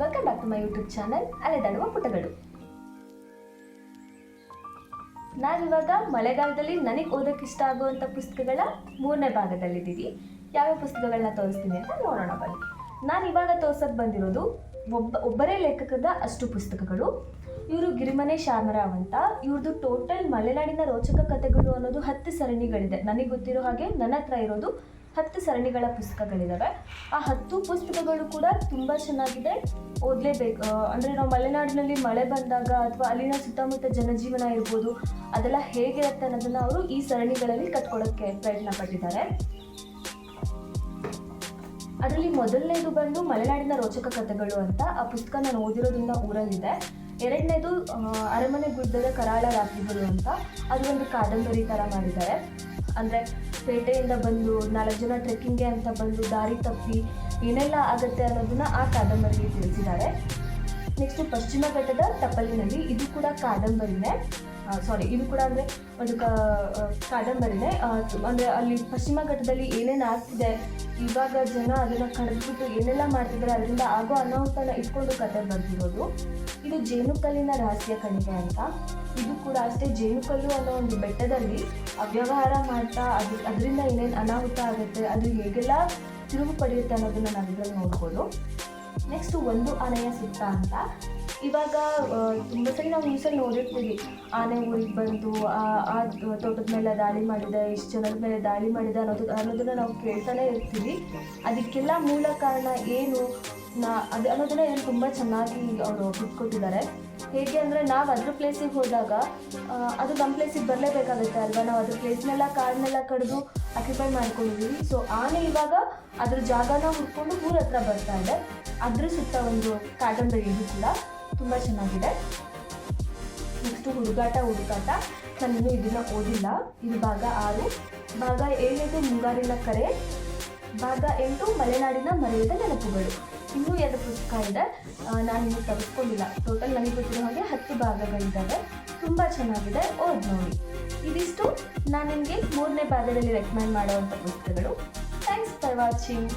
Welcome back to my YouTube channel ಅಲೆದಾಡುವ ಪುಟಗಳು ನಾವಿವಾಗ ಮಳೆಗಾಲದಲ್ಲಿ ನನಗೆ ಓದಕ್ಕೆ ಇಷ್ಟ ಆಗುವಂಥ ಪುಸ್ತಕಗಳ ಮೂರನೇ ಭಾಗದಲ್ಲಿದ್ದೀವಿ. ಯಾವ್ಯಾವ ಪುಸ್ತಕಗಳನ್ನ ತೋರಿಸ್ತೀನಿ ಅಂತ ನೋಡೋಣ ಬನ್ನಿ. ನಾನು ಇವಾಗ ತೋರ್ಸಕ್ಕೆ ಬಂದಿರೋದು ಒಬ್ಬ, ಒಬ್ಬರೇ ಲೇಖಕದ ಅಷ್ಟು ಪುಸ್ತಕಗಳು. ಇವರು ಗಿರಿಮನೆ ಶಾಮರಾವ್ ಅಂತ. ಇವ್ರದ್ದು ಟೋಟಲ್ ಮಲೆನಾಡಿನ ರೋಚಕ ಕಥೆಗಳು ಅನ್ನೋದು ಹತ್ತು ಸರಣಿಗಳಿದೆ. ನನಗೆ ಗೊತ್ತಿರೋ ಹಾಗೆ ನನ್ನ ಹತ್ರ ಇರೋದು ಹತ್ತು ಸರಣಿಗಳ ಪುಸ್ತಕಗಳಿದ್ದಾವೆ ಆ ಹತ್ತು ಪುಸ್ತಕಗಳು ಕೂಡ ತುಂಬ ಚೆನ್ನಾಗಿದೆ. ಓದಲೇಬೇಕು. ಅಂದರೆ ನಾವು ಮಲೆನಾಡಿನಲ್ಲಿ ಮಳೆ ಬಂದಾಗ ಅಥವಾ ಅಲ್ಲಿನ ಸುತ್ತಮುತ್ತ ಜನಜೀವನ ಇರ್ಬೋದು, ಅದೆಲ್ಲ ಹೇಗಿರುತ್ತೆ ಅನ್ನೋದನ್ನು ಅವರು ಈ ಸರಣಿಗಳಲ್ಲಿ ಕಟ್ಕೊಡೋಕ್ಕೆ ಪ್ರಯತ್ನ ಪಟ್ಟಿದ್ದಾರೆ. ಅದರಲ್ಲಿ ಮೊದಲನೇದು ಬಂದು ಮಲೆನಾಡಿನ ರೋಚಕ ಕಥೆಗಳು ಅಂತ ಆ ಪುಸ್ತಕ ನಾನು ಓದಿರೋದ್ರಿಂದ ಊರಲ್ಲಿದೆ. ಎರಡನೇದು ಅರಮನೆ ಗುಡ್ಡದ ಕರಾಳ ರಾತ್ರಿಗಳು ಅಂತ. ಅದು ಒಂದು ಕಾದಂಬರಿ ಥರ ಮಾಡಿದ್ದಾರೆ. ಅಂದರೆ ಪೇಟೆಯಿಂದ ಬಂದು ನಾಲ್ಕು ಜನ ಟ್ರೆಕ್ಕಿಂಗ್ಗೆ ಅಂತ ಬಂದು ದಾರಿ ತಪ್ಪಿ ಏನೆಲ್ಲ ಆಗುತ್ತೆ ಅನ್ನೋದನ್ನ ಆ ಕಾದಂಬರಿಗೆ ತಿಳಿಸಿದ್ದಾರೆ. ನೆಕ್ಸ್ಟು ಪಶ್ಚಿಮ ಘಟ್ಟದ ತಪ್ಪಲಿನಲ್ಲಿ ಇದು ಕೂಡ ಕಾದಂಬರಿನೇ. ಸಾರಿ ಇದು ಕೂಡ ಅಂದರೆ ಒಂದು ಕಾದಂಬರಿನೇ ಅಂದರೆ ಅಲ್ಲಿ ಪಶ್ಚಿಮ ಘಟ್ಟದಲ್ಲಿ ಏನೇನು ಆಗ್ತಿದೆ, ಇವಾಗ ಜನ ಅದನ್ನು ಕಳೆದ್ಬಿಟ್ಟು ಏನೆಲ್ಲ ಮಾಡ್ತಿದ್ದಾರೆ, ಅದರಿಂದ ಆಗೋ ಅನಾಹುತನ ಇಟ್ಕೊಂಡು ಕತೆ ಬರ್ತಿರೋದು ಇದು ಜೇನುಕಲ್ಲಿನ ರಹಸ್ಯ ಕಣಿಕೆ ಅಂತ. ಇದು ಕೂಡ ಅಷ್ಟೇ ಜೇನುಕಲ್ಲು ಅನ್ನೋ ಒಂದು ಬೆಟ್ಟದಲ್ಲಿ ಅವ್ಯವಹಾರ ಮಾಡ್ತಾ ಅದು, ಅದರಿಂದ ಏನೇನು ಅನಾಹುತ ಆಗುತ್ತೆ, ಅದು ಹೇಗೆಲ್ಲ ತಿರುವು ಪಡೆಯುತ್ತೆ ಅನ್ನೋದನ್ನು ನಾವು ಇದರಲ್ಲಿ ನೋಡ್ಬೋದು. ನೆಕ್ಸ್ಟ್ ಒಂದು ಆನೆಯ ಸುತ್ತ ಅಂತ. ಇವಾಗ ತುಂಬ ಸರಿ ನಾವು ನ್ಯೂಸಲ್ಲಿ ನೋಡಿರ್ತೀವಿ. ಆನೆ ಊರಿಗೆ ಬಂದು, ಆ ತೋಟದ ಮೇಲೆ ದಾಳಿ ಮಾಡಿದೆ, ಇಷ್ಟು ಜನದ ಮೇಲೆ ದಾಳಿ ಮಾಡಿದೆ ಅನ್ನೋದು ಅನ್ನೋದನ್ನ ನಾವು ಕೇಳ್ತಾನೆ ಇರ್ತೀವಿ. ಅದಕ್ಕೆಲ್ಲ ಮೂಲ ಕಾರಣ ಏನು? ನಾ ಅದು ಅನ್ನೋದನ್ನ ಏನು ತುಂಬ ಚೆನ್ನಾಗಿ ಅವರು ಬಿಟ್ಕೊಟ್ಟಿದ್ದಾರೆ ಹೇಗೆ ಅಂದರೆ ನಾವು ಅದ್ರ ಪ್ಲೇಸಿಗೆ ಹೋದಾಗ ಅದು ನಮ್ಮ ಪ್ಲೇಸಿಗೆ ಬರಲೇಬೇಕಾಗುತ್ತೆ ಅಲ್ವಾ? ನಾವು ಅದ್ರ ಪ್ಲೇಸ್ನೆಲ್ಲ ಕಾರ್ನೆಲ್ಲ ಕಡಿದು ಆಕ್ಯುಪೈ ಮಾಡ್ಕೊಂಡಿದ್ದೀವಿ ಸೊ ಆನೆ ಇವಾಗ ಅದ್ರ ಜಾಗನ ಹುಡ್ಕೊಂಡು ಊರ ಹತ್ರ ಬರ್ತಾ ಇದೆ. ಅದ್ರ ಸುತ್ತ ಒಂದು ಕಾದಂಬರಿ ಇದು ಕೂಡ ತುಂಬ ಚೆನ್ನಾಗಿದೆ. ನೆಕ್ಸ್ಟು ಹುಡುಗಾಟ, ಹುಡುಕಾಟ. ನಾನು ಇನ್ನೂ ಇದನ್ನು ಓದಿಲ್ಲ. ಇದು ಭಾಗ ಆರು. ಭಾಗ ಏಳನೇದು ಮುಂಗಾರಿನ ಕರೆ ಭಾಗ ಎಂಟು ಮಲೆನಾಡಿನ ಮರೆಯದ ನೆನಪುಗಳು. ಇನ್ನೂ ಎರಡು ಪುಸ್ತಕ ಇದೆ. ನಾನು ಇನ್ನೂ ತರಿಸ್ಕೊಂಡಿಲ್ಲ. ಟೋಟಲ್ ನನಗೆ ಗೊತ್ತಿರೋ ಹಾಗೆ ಹತ್ತು ಭಾಗಗಳಿದ್ದಾವೆ. ತುಂಬ ಚೆನ್ನಾಗಿದೆ. ಓದ್ ನೋಡಿ. ಇದಿಷ್ಟು ನಾನು ನಿಮಗೆ ಮೂರನೇ ಭಾಗದಲ್ಲಿ ರೆಕಮೆಂಡ್ ಮಾಡುವಂಥ ಪುಸ್ತಕಗಳು. Thanks for watching